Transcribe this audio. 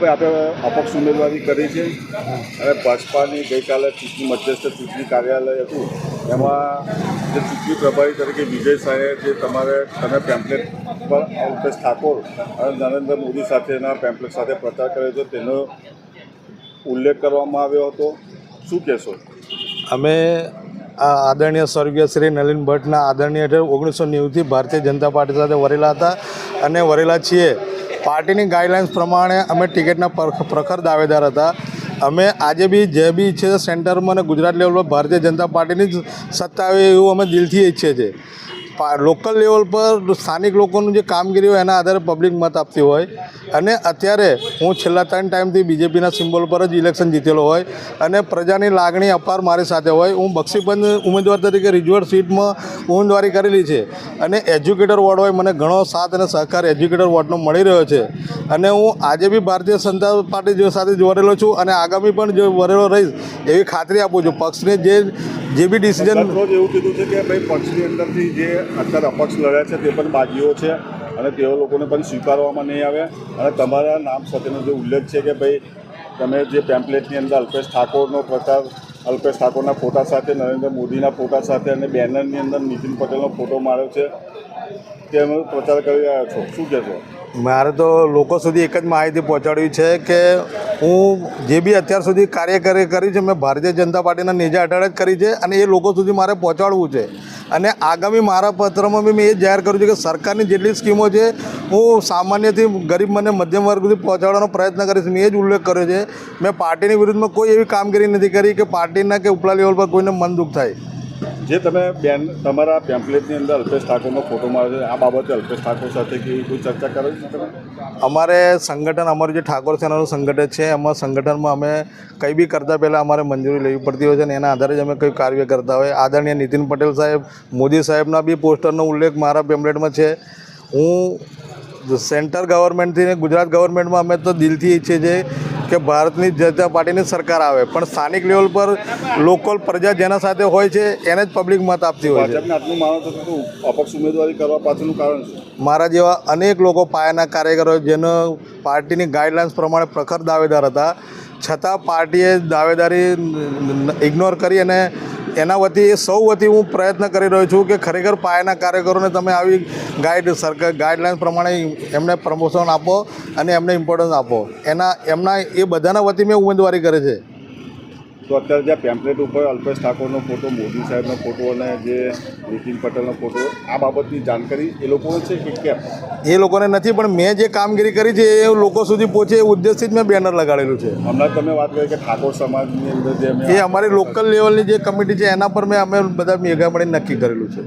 ભાઈ આપણે અપક્ષ ઉમેદવારી કરી છે અને ભાજપાની ગઈકાલે ચૂંટણી મધ્યસ્થ ચૂંટણી કાર્યાલય હતું, એમાં જે ચૂંટણી પ્રભારી તરીકે વિજય શાહે જે તમારે તમે પેમ્પલેટ પર અલ્પેશ ઠાકોર અને નરેન્દ્ર મોદી સાથેના પેમ્પલેટ સાથે પ્રચાર કર્યો હતો, તેનો ઉલ્લેખ કરવામાં આવ્યો હતો. શું કહેશો? અમે આ આદરણીય સ્વર્ગીય શ્રી નલિન ભટ્ટના આદરણીય ઓગણીસો નેવુંથી ભારતીય જનતા પાર્ટી સાથે વરેલા હતા અને વરેલા છીએ. પાર્ટીની ગાઈડલાઇન્સ પ્રમાણે અમે ટિકિટના પર- પ્રખર દાવેદાર હતા. અમે આજે બી જે બી ઈચ્છે છે સેન્ટરમાં અને ગુજરાત લેવલ પર ભારતીય જનતા પાર્ટીની જ સત્તા આવે એવું અમે દિલથી ઈચ્છીએ છીએ. લોકલ લેવલ પર સ્થાનિક લોકોનું જે કામગીરી હોય એના આધારે પબ્લિક મત આપતી હોય. અને અત્યારે હું છેલ્લા ત્રણ ટાઈમથી બીજેપીના સિમ્બોલ પર જ ઇલેક્શન જીતેલો હોય અને પ્રજાની લાગણી અપાર મારી સાથે હોય. હું બક્ષીપંચ ઉમેદવાર તરીકે રિઝવર સીટમાં ઉમેદવારી કરેલી છે અને એજ્યુકેટર વોર્ડ હોય મને ઘણો સાથ અને સહકાર એજ્યુકેટર વોર્ડનો મળી રહ્યો છે. અને હું આજે બી ભારતીય જનતા પાર્ટી સાથે જોડેલો છું અને આગામી પણ જો વરેલો રહીશ એવી ખાતરી આપું છું. પક્ષને જે જે બી ડિસિઝન એવું કીધું છે કે ભાઈ પક્ષની અંદરથી જે અત્યારે અપક્ષ લડ્યા છે, તે પણ બાજીઓ છે અને તેઓ લોકોને પણ સ્વીકારવામાં નહીં આવે. અને તમારા નામ સાથેનો જે ઉલ્લેખ છે કે ભાઈ, તમે જે પેમ્પલેટની અંદર અલ્પેશ ઠાકોરનો પ્રચાર અલ્પેશ ઠાકોરના ફોટા સાથે, નરેન્દ્ર મોદીના ફોટા સાથે અને બેનરની અંદર નીતિન પટેલનો ફોટો માર્યો છે, તેનો પ્રચાર કરી રહ્યા છો. શું કહેશો? મારે તો લોકો સુધી એક જ માહિતી પહોંચાડવી છે કે હું જે બી અત્યાર સુધી કાર્ય કરી છે, મેં ભારતીય જનતા પાર્ટીના નેજા હેઠળ જ કરી છે અને એ લોકો સુધી મારે પહોંચાડવું છે. અને આગામી મારા પત્રમાં બી મેં એ જાહેર કર્યું છે કે સરકારની જેટલી સ્કીમો છે, હું સામાન્યથી ગરીબ મને મધ્યમ વર્ગ સુધી પહોંચાડવાનો પ્રયત્ન કરીશ. મેં જ ઉલ્લેખ કર્યો છે. મેં પાર્ટીની વિરુદ્ધમાં કોઈ એવી કામગીરી નથી કરી કે પાર્ટીના કે ઉપલા લેવલ પર કોઈને મન દુઃખ થાય. જે તમે બેન તમારા પેમ્પલેટની અંદર અલ્પેશ ઠાકોરનો ફોટો માર્યો આ બાબતે અલ્પેશ ઠાકોર સાથે કેવી કોઈ ચર્ચા કરી છો તમે? અમારે સંગઠન, અમારું જે ઠાકોર સેનાનું સંગઠન છે, એમાં સંગઠનમાં અમે કંઈ બી કરતાં પહેલાં અમારે મંજૂરી લેવી પડતી હોય છે અને એના આધારે જ અમે કંઈ કાર્ય કરતા હોય. આદરણીય નીતિન પટેલ સાહેબ, મોદી સાહેબના બી પોસ્ટરનો ઉલ્લેખ મારા પેમ્પલેટમાં છે. હું સેન્ટર ગવર્મેન્ટથી ને ગુજરાત ગવર્મેન્ટમાં અમે તો દિલથી ઈચ્છીએ છીએ કે ભારતની જનતા પાર્ટીની સરકાર આવે. પણ સ્થાનિક લેવલ પર લોકલ પ્રજા જેના સાથે હોય છે એને જ પબ્લિક મત આપતી હોય છે. અપક્ષ ઉમેદવારી કરવા પાછળનું કારણ મારા જેવા અનેક લોકો પાયાના કાર્યકરો જેનો પાર્ટીની ગાઈડલાઇન્સ પ્રમાણે પ્રખર દાવેદાર હતા. છતાં પાર્ટીએ દાવેદારી ઇગ્નોર કરી અને એના વતી, સૌ વતી હું પ્રયત્ન કરી રહ્યો છું કે ખરેખર પાયાના કાર્યકરોને તમે આવી ગાઈડ સરકાર ગાઈડલાઇન્સ પ્રમાણે એમને પ્રમોશન આપો અને એમને ઇમ્પોર્ટન્સ આપો. એના, એમના એ બધાના વતી મેં ઉમેદવારી કરે છે. તો અત્યારે જે પેમ્પલેટ ઉપર અલ્પેશ ઠાકોરનો ફોટો મોદી સાહેબનો ફોટો અને જે નીતિન પટેલનો ફોટો આ બાબતની જાણકારી એ લોકોને છે કે કેમ? એ લોકોને નથી પણ મેં જે કામગીરી કરી છે એ લોકો સુધી પહોંચે એ ઉદ્દેશથી જ મેં બેનર લગાડેલું છે. હમણાં તમે વાત કરી કે ઠાકોર સમાજની અંદર જે એ અમારી લોકલ લેવલની જે કમિટી છે એના પર મેં અમે બધા ભેગા મળીને નક્કી કરેલું છે.